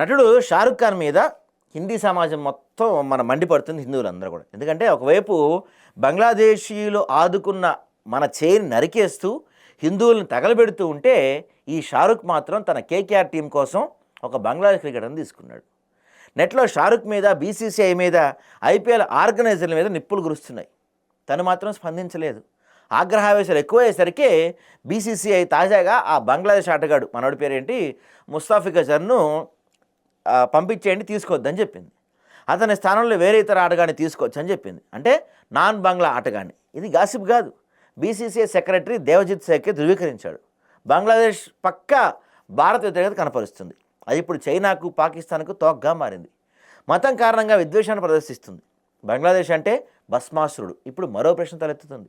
నటుడు షారుఖ్ ఖాన్ మీద హిందీ సమాజం మొత్తం మన మండిపడుతుంది హిందువులందరూ కూడా. ఎందుకంటే ఒకవైపు బంగ్లాదేశీయులు ఆదుకున్న మన చేయిని నరికేస్తూ హిందువులను తగలబెడుతూ ఉంటే ఈ షారుఖ్ మాత్రం తన కేకేఆర్ టీం కోసం ఒక బంగ్లాదేశ్ క్రికెటర్ని తీసుకున్నాడు. నెట్లో షారుఖ్ మీద బీసీసీఐ మీద ఐపీఎల్ ఆర్గనైజర్ల మీద నిప్పులు కురుస్తున్నాయి. తను మాత్రం స్పందించలేదు. ఆగ్రహావేశాలు ఎక్కువయ్యేసరికి బీసీసీఐ తాజాగా ఆ బంగ్లాదేశ్ ఆటగాడు మనోడి పేరేంటి ముస్తాఫిక్ జర్ను పంపించేయండి తీసుకోవద్దని చెప్పింది. అతని స్థానంలో వేరే ఇతర ఆటగాడిని తీసుకోవచ్చు అని చెప్పింది. అంటే నాన్ బంగ్లా ఆటగాడిని. ఇది గాసిప్ కాదు. బీసీసీఐ సెక్రటరీ దేవజిత్ సేకే ధృవీకరించాడు. బంగ్లాదేశ్ పక్క భారత వ్యతిరేకత కనపరుస్తుంది. అది ఇప్పుడు చైనాకు పాకిస్తాన్కు తోగ్గా మారింది. మతం కారణంగా విద్వేషాన్ని ప్రదర్శిస్తుంది. బంగ్లాదేశ్ అంటే భస్మాసురుడు. ఇప్పుడు మరో ప్రశ్న తలెత్తుతుంది.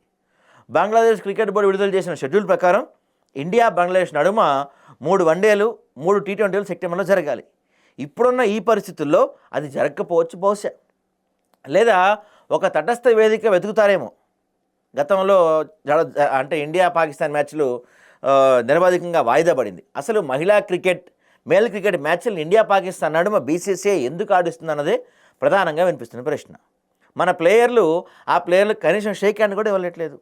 బంగ్లాదేశ్ క్రికెట్ బోర్డు విడుదల చేసిన షెడ్యూల్ ప్రకారం ఇండియా బంగ్లాదేశ్ నడుమ మూడు వన్డేలు మూడు టీ ట్వంటీలు సెప్టెంబర్లో జరగాలి. ఇప్పుడున్న ఈ పరిస్థితుల్లో అది జరగకపోవచ్చు బహుశా. లేదా ఒక తటస్థ వేదిక వెతుకుతారేమో. గతంలో జడ- అంటే ఇండియా పాకిస్తాన్ మ్యాచ్లు నిరవధికంగా వాయిదా పడింది. అసలు మహిళా క్రికెట్ మేల్ క్రికెట్ మ్యాచ్లు ఇండియా పాకిస్తాన్ నడుమ బీసీసీఐ ఎందుకు ఆడిస్తుంది అన్నదే ప్రధానంగా వినిపిస్తున్న ప్రశ్న. మన ప్లేయర్లు ఆ ప్లేయర్లు కనీసం షేక్ హ్యాండ్ కూడా ఇవ్వలేట్లేదు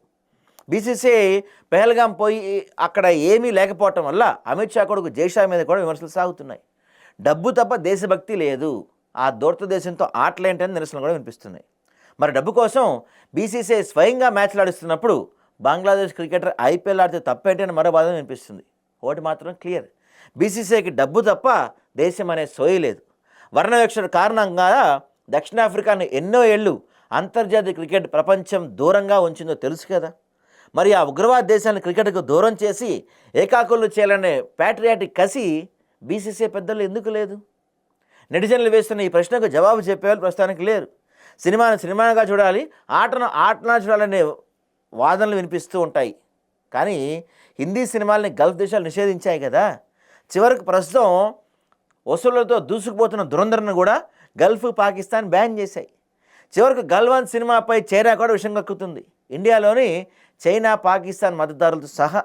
బీసీసీఐ పెహల్గాం పోయి అక్కడ ఏమీ లేకపోవటం వల్ల అమిత్ షా కొడుకు జైషా మీద కూడా విమర్శలు సాగుతున్నాయి. డబ్బు తప్ప దేశభక్తి లేదు. ఆ దూరత దేశంతో ఆటలేంటని నిరసనలు కూడా వినిపిస్తున్నాయి. మరి డబ్బు కోసం బీసీసీఐ స్వయంగా మ్యాచ్లు ఆడిస్తున్నప్పుడు బంగ్లాదేశ్ క్రికెటర్ ఐపీఎల్ ఆడితే తప్పేంటనే మరో బాధ వినిపిస్తుంది. ఒకటి మాత్రం క్లియర్. బీసీసీఐకి డబ్బు తప్ప దేశం అనే సోయి లేదు. వర్ణవేక్షణ కారణంగా దక్షిణాఫ్రికాను ఎన్నో ఏళ్ళు అంతర్జాతీయ క్రికెట్ ప్రపంచం దూరంగా ఉంచిందో తెలుసు కదా. మరి ఆ ఉగ్రవాద దేశాన్ని క్రికెట్కు దూరం చేసి ఏకాకులు చేయాలనే ప్యాట్రియాటిక్ కసి బీసీసీ పెద్దలు ఎందుకు లేదు నెటిజన్లు వేస్తున్న ఈ ప్రశ్నకు జవాబు చెప్పేవాళ్ళు ప్రస్తుతానికి లేరు. సినిమాను సినిమాగా చూడాలి ఆటను ఆటలా చూడాలనే వాదనలు వినిపిస్తూ ఉంటాయి. కానీ హిందీ సినిమాల్ని గల్ఫ్ దేశాలు నిషేధించాయి కదా. చివరికి ప్రస్తుతం వసూళ్ళతో దూసుకుపోతున్న దురంధరను కూడా గల్ఫ్ పాకిస్తాన్ బ్యాన్ చేశాయి. చివరికి గల్వాన్ సినిమాపై చైనా కూడా విషం కక్కుతుంది. ఇండియాలోని చైనా పాకిస్తాన్ మద్దతుదారులతో సహా